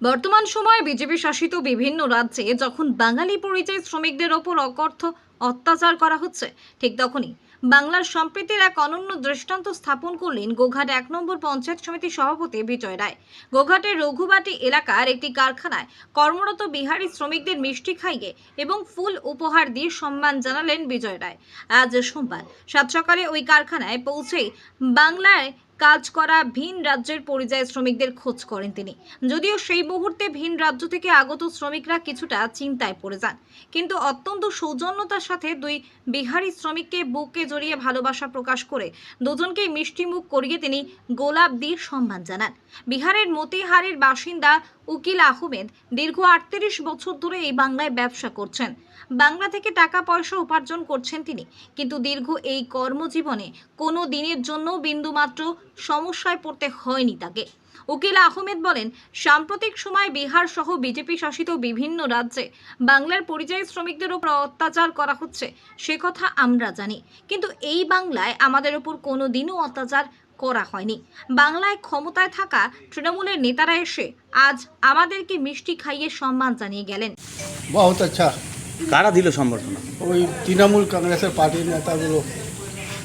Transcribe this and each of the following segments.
বর্তমান সময়ে বিজেপি শাসিত বিভিন্ন রাজ্যে যখন বাঙালি পরিযায়ী শ্রমিকদের ওপর অকর্থ অত্যাচার করা হচ্ছে, ঠিক তখনই বাংলার সম্প্রীতির এক অনন্য দৃষ্টান্ত স্থাপন করলেন গোঘাট এক নম্বর পঞ্চায়েত সমিতির সভাপতি বিজয় রায়। গোঘাটের রঘুবাটি এলাকার একটি কারখানায় কর্মরত বিহারি শ্রমিকদের মিষ্টি খাইয়ে এবং ফুল উপহার দিয়ে সম্মান জানালেন বিজয় রায়। আজ সোমবার সাত সকালে ওই কারখানায় পৌঁছেই বাংলায় কাজ করা ভিন রাজ্যের পরিযায়ী শ্রমিকদের খোঁজ করেন তিনি। যদিও সেই মুহূর্তে ভিন রাজ্য থেকে আগত শ্রমিকরা কিছুটা চিন্তায় পড়ে যান। কিন্তু অত্যন্ত সৌজন্যতার সাথে দুই বিহারি শ্রমিককে বুকে জড়িয়ে ভালোবাসা প্রকাশ করে দুজনকেই মিষ্টিমুখ করিয়ে তিনি গোলাপ দিয়ে সম্মান জানান। বিহারের মতিহারের বাসিন্দা উকিল আহমেদ দীর্ঘ আটত্রিশ বছর ধরে এই বাংলায় ব্যবসা করছেন। বাংলা থেকে টাকা পয়সা উপার্জন করছেন তিনি। কিন্তু দীর্ঘ এই কর্মজীবনে কোনো দিনের জন্য বিন্দুমাত্র সমস্যায় পড়তে হয়নি তাকে। উকিল আহমেদ বলেন সাম্প্রতিক সময় বিহার সহ বিজেপি শাসিত বিভিন্ন রাজ্যে বাংলার পরিযায়ী শ্রমিকদের উপর অত্যাচার করা হচ্ছে সে কথা আমরা জানি। কিন্তু এই বাংলায় আমাদের উপর কোনো দিনও অত্যাচার করা হয়নি। বাংলায় ক্ষমতায় থাকা তৃণমূলের নেতারা এসে আজ আমাদেরকে মিষ্টি খাইয়ে সম্মান জানিয়ে গেলেন। বহুত আচ্ছা। কারা দিল সম্বর্ধনা? ওই তৃণমূল কংগ্রেসের পার্টির নেতাগুলো।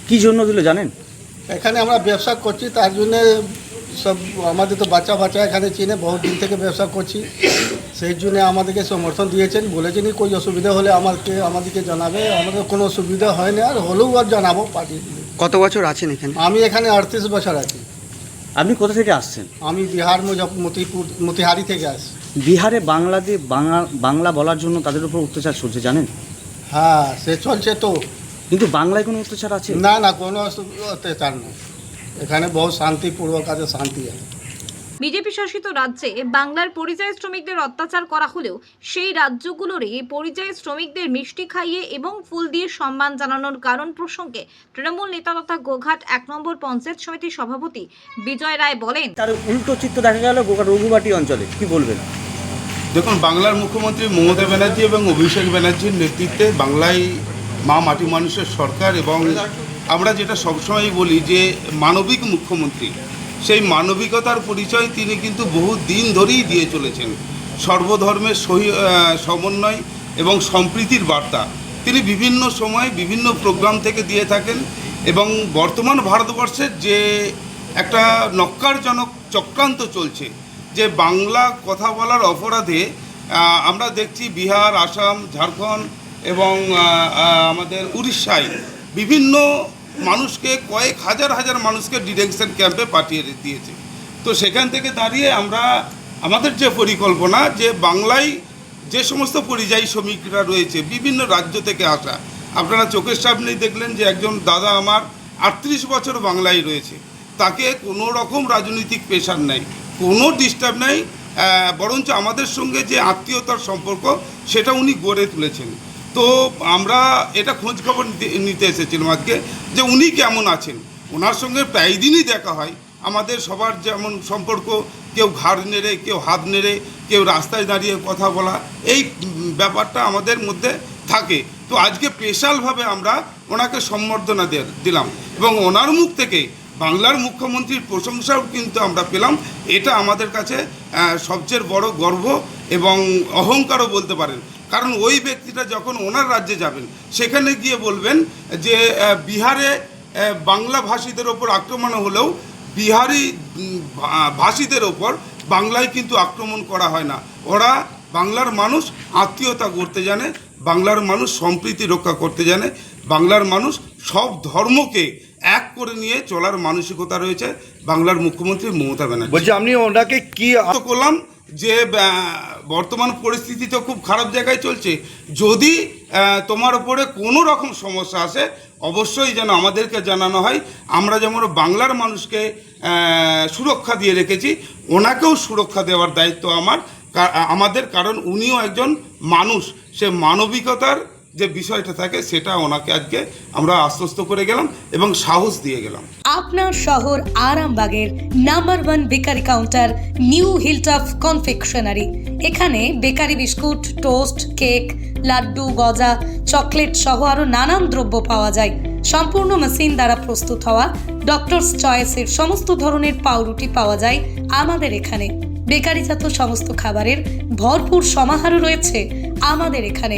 কি জন্য দিল জানেন? এখানে আমরা ব্যবসা করছি তার জন্যে সব আমাদের তো বাচ্চা বাচ্চা এখানে চিনে বহুত দিন থেকে ব্যবসা করছি। সেই জন্য আমাদেরকে সমর্থন দিয়েছেন বলেছেন কি কোনো অসুবিধা হলে আমাকে আমাদেরকে জানাবে আমাদের কোনো অসুবিধা হয় না আর হলেও আর জানাব পার্টি কত বছর আছেন এখানে? আমি এখানে আটত্রিশ বছর আছি। আপনি কোথা থেকে আসছেন? আমি বিহার মতিপুর মতিহারি থেকে আসি বিহারে বাংলা দিয়ে বাংলা বাংলা বলার জন্য তাদের উপর অত্যাচার চলছে জানেন? হ্যাঁ সে চলছে তো। কিন্তু বাংলায় কোনো অত্যাচার আছে? না না কোনো অত্যাচার নেই। এখানে বহু শান্তিপূর্বক আছে শান্তি আছে। বিজেপি শাসিত রাজ্যে বাংলার পরিযায়ী শ্রমিকদের অত্যাচার করা হলেও সেই রাজ্যগুলোরই পরিযায়ী শ্রমিকদের মিষ্টি খাইয়ে এবং ফুল দিয়ে সম্মান জানানোর কারণ প্রসঙ্গে তৃণমূল নেতা তথা গোঘাট এক নম্বর পঞ্চায়েত সমিতির সভাপতি বিজয় রায় বলেন তার উল্টো চিত্র দেখা গেল গোটা রঘুবাটি অঞ্চলে কি বলবেন? দেখুন বাংলার মুখ্যমন্ত্রী মমতা ব্যানার্জি এবং অভিষেক ব্যানার্জির নেতৃত্বে বাংলায় মা মাটি মানুষের সরকার এবং আমরা যেটা সবসময় বলি যে মানবিক মুখ্যমন্ত্রী, সেই মানবিকতার পরিচয় তিনি কিন্তু বহু দিন ধরেই দিয়ে চলেছেন। সর্বধর্মের সহি সমন্বয় এবং সম্প্রীতির বার্তা। তিনি বিভিন্ন সময় বিভিন্ন প্রোগ্রাম থেকে দিয়ে থাকেন এবং বর্তমান ভারতবর্ষের যে একটা নক্কারজনক চক্রান্ত চলছে, যে বাংলা কথা বলার অপরাধে আমরা দেখছি বিহার, আসাম, ঝাড়খণ্ড এবং আমাদের উড়িষ্যায় বিভিন্ন মানুষকে কয়েক হাজার হাজার মানুষকে ডিটেনশন ক্যাম্পে পাঠিয়ে দিয়েছে। তো সেখান থেকে দাঁড়িয়ে আমরা, আমাদের যে পরিকল্পনা যে বাংলায় যে সমস্ত পরিযায়ী শ্রমিকরা রয়েছে, বিভিন্ন রাজ্য থেকে আসা, আপনারা চোখের সামনেই দেখলেন যে একজন দাদা আমার আটত্রিশ বছর বাংলায় রয়েছে। তাকে কোনো রকম রাজনৈতিক পেশার নেই, কোনো ডিস্টার্ব নেই বরঞ্চ আমাদের সঙ্গে যে আত্মীয়তার সম্পর্ক, সেটা উনি গড়ে তুলেছেন। তো আমরা এটা খোঁজ খবর নিতে- এসেছিলাম আজকে যে উনি কেমন আছেন। ওনার সঙ্গে প্রায় দিনই দেখা হয়। আমাদের সবার যেমন সম্পর্ক, কেউ ঘাড় নেড়ে, কেউ হাত নেড়ে, কেউ রাস্তায় দাঁড়িয়ে কথা বলা, এই ব্যাপারটা আমাদের মধ্যে থাকে। তো আজকে স্পেশালভাবে আমরা ওনাকে সম্বর্ধনা দিলাম এবং ওনার মুখ থেকে বাংলার মুখ্যমন্ত্রীর প্রশংসাও কিন্তু আমরা পেলাম। এটা আমাদের কাছে সবচেয়ে বড় গর্ব এবং অহংকারও বলতে পারেন। কারণ ওই ব্যক্তিটা যখন ওনার রাজ্যে যাবেন সেখানে গিয়ে বলবেন যে বিহারে বাংলা ভাষীদের ওপর আক্রমণ হলেও বিহারি ভাষীদের ওপর বাংলায় কিন্তু আক্রমণ করা হয় না। ওরা বাংলার মানুষ আত্মীয়তা করতে জানে বাংলার মানুষ সম্প্রীতি রক্ষা করতে জানে বাংলার মানুষ সব ধর্মকে এক করে নিয়ে চলার মানসিকতা রয়েছে। বাংলার মুখ্যমন্ত্রী মমতা ব্যানার্জি। বলছি আপনি ওনাকে কি করলাম যে বর্তমান পরিস্থিতি তো খুব খারাপ জায়গায় চলছে। যদি তোমার উপরে কোনো রকম সমস্যা আসে, অবশ্যই যেন আমাদেরকে জানানো হয়। আমরা যেমন বাংলার মানুষকে সুরক্ষা দিয়ে রেখেছি, ওনাকেও সুরক্ষা দেওয়ার দায়িত্ব আমার। আমাদের, কারণ উনিও একজন মানুষ। সে মানবিকতার যে বিষয়টা থাকে সেটা ওনাকে আজকে আমরা আশ্বস্ত করে গেলাম এবং সাহস দিয়ে গেলাম। আপনার শহর আরামবাগের number one bakery counter new Hilltop confectionery. এখানে bakery biscuit, toast, cake, laddu, গজা, চকলেট সহ আরও নানান দ্রব্য পাওয়া যায়। সম্পূর্ণ মেশিন দ্বারা প্রস্তুত হওয়া ডক্টরস চয়েসের সমস্ত ধরনের পাউরুটি পাওয়া যায় আমাদের এখানে। বেকারিজাত সমস্ত খাবারের ভরপুর সমাহারও রয়েছে আমাদের এখানে।